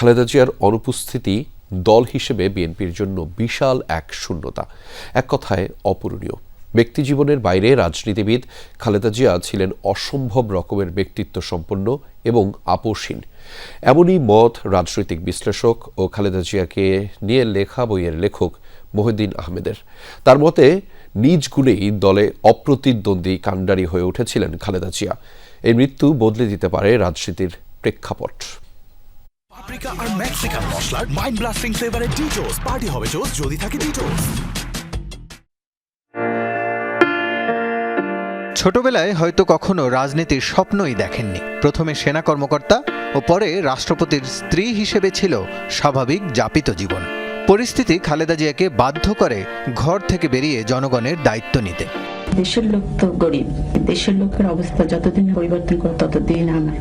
খালেদা জিয়ার অনুপস্থিতি দল হিসেবে বিএনপির জন্য বিশাল এক শূন্যতা। এক কথায় অপূরণীয়। ব্যক্তি জীবনের বাইরে রাজনীতিবিদ খালেদা জিয়া ছিলেন অসম্ভব রকমের ব্যক্তিত্ব সম্পন্ন এবং আপোষহীন। এমনই মত রাজনৈতিক বিশ্লেষক ও খালেদা জিয়াকে নিয়ে লেখা বইয়ের লেখক মহিউদ্দিন আহমেদের। তার মতে, নিজ গুণেই দলে অপ্রতিদ্বন্দ্বী কাণ্ডারি হয়ে উঠেছিলেন খালেদা জিয়া। এই মৃত্যু বদলে দিতে পারে রাজনীতির প্রেক্ষাপট। পাপরিকা আর মেক্সিকান মশলার মাইন্ড ব্লাস্টিং ফ্লেভারের ডিটোস পার্টি হবে জোস যদি থাকে ডিটোস ছোটবেলায় হয়তো কখনো রাজনীতির স্বপ্নই দেখেননি। প্রথমে সেনা কর্মকর্তা ও পরে রাষ্ট্রপতির স্ত্রী হিসেবে ছিল স্বাভাবিক যাপিত জীবন। পরিস্থিতি খালেদা জিয়াকে বাধ্য করে ঘর থেকে বেরিয়ে জনগণের দায়িত্ব নিতে। দেশের লোক তো গরিব। দেশের লোকের অবস্থা যতদিন পরিবর্তন করে ততদিন আমার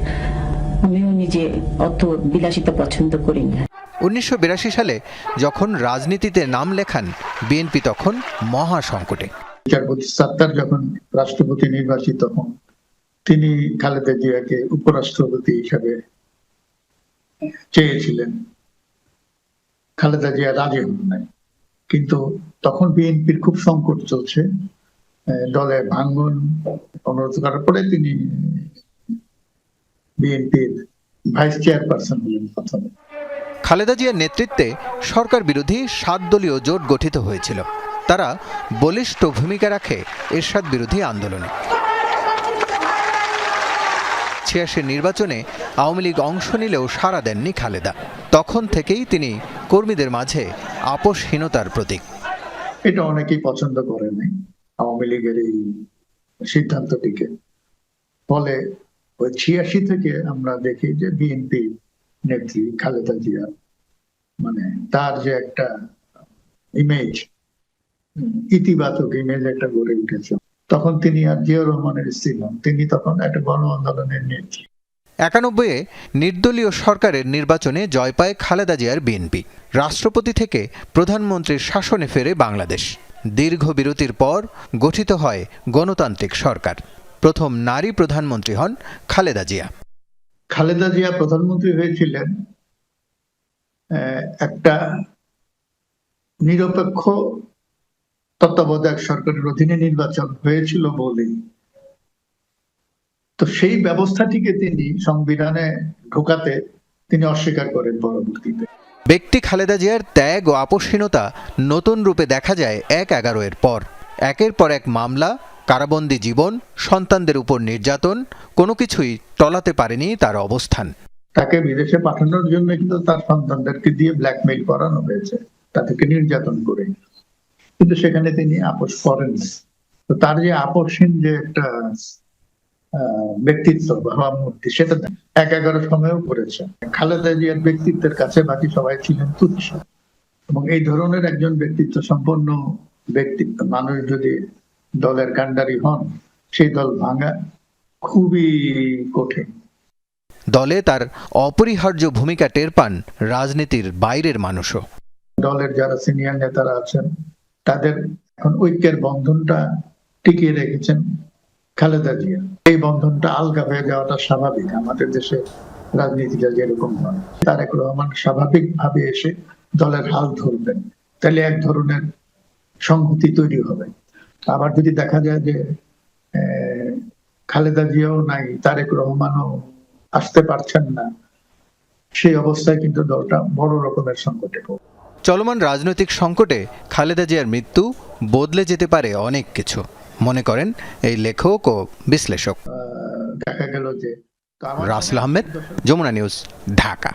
আমিও নিজে অত বিলাসিতা পছন্দ করি না। উনিশশো সালে যখন রাজনীতিতে নাম লেখান বিএনপি তখন মহা সংকটে বিচারপতি সাত্তার যখন রাষ্ট্রপতি নির্বাচিত হন তিনি খালেদা জিয়াকে উপরাষ্ট্রপতি হিসাবে চেয়েছিলেন। খালেদা জিয়া রাজি হন নাই। কিন্তু তখন বিএনপির খুব সংকট চলছে। আহ, দলে ভাঙ্গন অনুরোধ করার পরে তিনি বিএনপির ভাইস চেয়ারপারসন হলেন প্রথমে। খালেদা জিয়ার নেতৃত্বে সরকার বিরোধী সাত দলীয় জোট গঠিত হয়েছিল। তারা বলিষ্ঠ ভূমিকা রাখে এরশাদ বিরোধী আন্দোলনে। ছিয়াশির নির্বাচনে আওয়ামী লীগ অংশ নিলেও সাড়া দেননি খালেদা। তখন থেকেই তিনি কর্মীদের মাঝে আপোষহীনতার প্রতীক। এটা অনেকেই পছন্দ করেনি আওয়ামী লীগের এই সিদ্ধান্তটিকে। ফলে ওই ছিয়াশি থেকে আমরা দেখি যে বিএনপি নেত্রী খালেদা জিয়া মানে তার যে একটা ইমেজ ইতিবাচক ইমেজ একটা গড়ে উঠেছে। তখন তিনি আর জিয়া রহমানের স্ত্রী নন, তিনি তখন একটা গণ আন্দোলনের নেত্রী। একানব্বইয়ে নির্দলীয় সরকারের নির্বাচনে জয় পায় খালেদা জিয়ার বিএনপি, রাষ্ট্রপতি থেকে প্রধানমন্ত্রীর শাসনে ফেরে বাংলাদেশ। দীর্ঘ বিরতির পর গঠিত হয় গণতান্ত্রিক সরকার। প্রথম নারী প্রধানমন্ত্রী হন খালেদা জিয়া। খালেদা জিয়া প্রধানমন্ত্রী হয়েছিলেন একটা নিরপেক্ষ তত্ত্বাবধায়ক সরকারের অধীনে নির্বাচন হয়েছিল বলেই তো সেই ব্যবস্থাটিকে তিনি সংবিধানে ঢোকাতে তিনি অস্বীকার করেন পরবর্তীতে। ব্যক্তি খালেদা জিয়ার ত্যাগ ও আপোষহীনতা নতুন রূপে দেখা যায় এক এগারো এর পর। একের পর এক মামলা কারাবন্দী জীবন, সন্তানদের উপর নির্যাতন, কোনো কিছুই টলাতে পারেনি তার অবস্থান। তাকে বিদেশে পাঠানোর জন্য কিন্তু তার সন্তানদেরকে দিয়ে ব্ল্যাকমেইল করানো হয়েছে। তাদেরকে নির্যাতন করে। কিন্তু সেখানে তিনি আপোষ করেন তো তার যে আপোষহীন যে একটা ব্যক্তিত্ব ভাবমূর্তি সেটা এক এগারো সময়েও করেছে। খালেদা জিয়ার ব্যক্তিত্বের কাছে বাকি সবাই ছিলেন তুচ্ছ। এবং এই ধরনের একজন ব্যক্তিত্ব সম্পন্ন ব্যক্তিত্ব মানুষ যদি দলের কাণ্ডারি হন সেই দল ভাঙা খুবই কঠিন। দলে তার অপরিহার্য ভূমিকা টের পান রাজনীতির বাইরের মানুষও। দলের যারা সিনিয়র নেতারা আছেন তাদের এখন ঐক্যের বন্ধনটা টিকিয়ে রেখেছেন খালেদা জিয়া। এই বন্ধনটা আলগা হয়ে যাওয়াটা স্বাভাবিক। আমাদের দেশে রাজনীতিটা যেরকম হয় তারেক রহমান স্বাভাবিক ভাবে এসে দলের হাল ধরবেন। তাহলে এক ধরনের সংহতি তৈরি হবে। আবার যদি দেখা যায় যে খালেদা জিয়াও নাই তারেক রহমানও আসতে পারছেন না সেই অবস্থায় কিন্তু দলটা বড় রকমের সংকটে পড়বে। চলমান রাজনৈতিক সংকটে খালেদা জিয়ার মৃত্যু বদলে যেতে পারে অনেক কিছু। মনে করেন এই লেখক ও বিশ্লেষক। দেখা গেল যে রাসেল আহমেদ যমুনা নিউজ ঢাকা।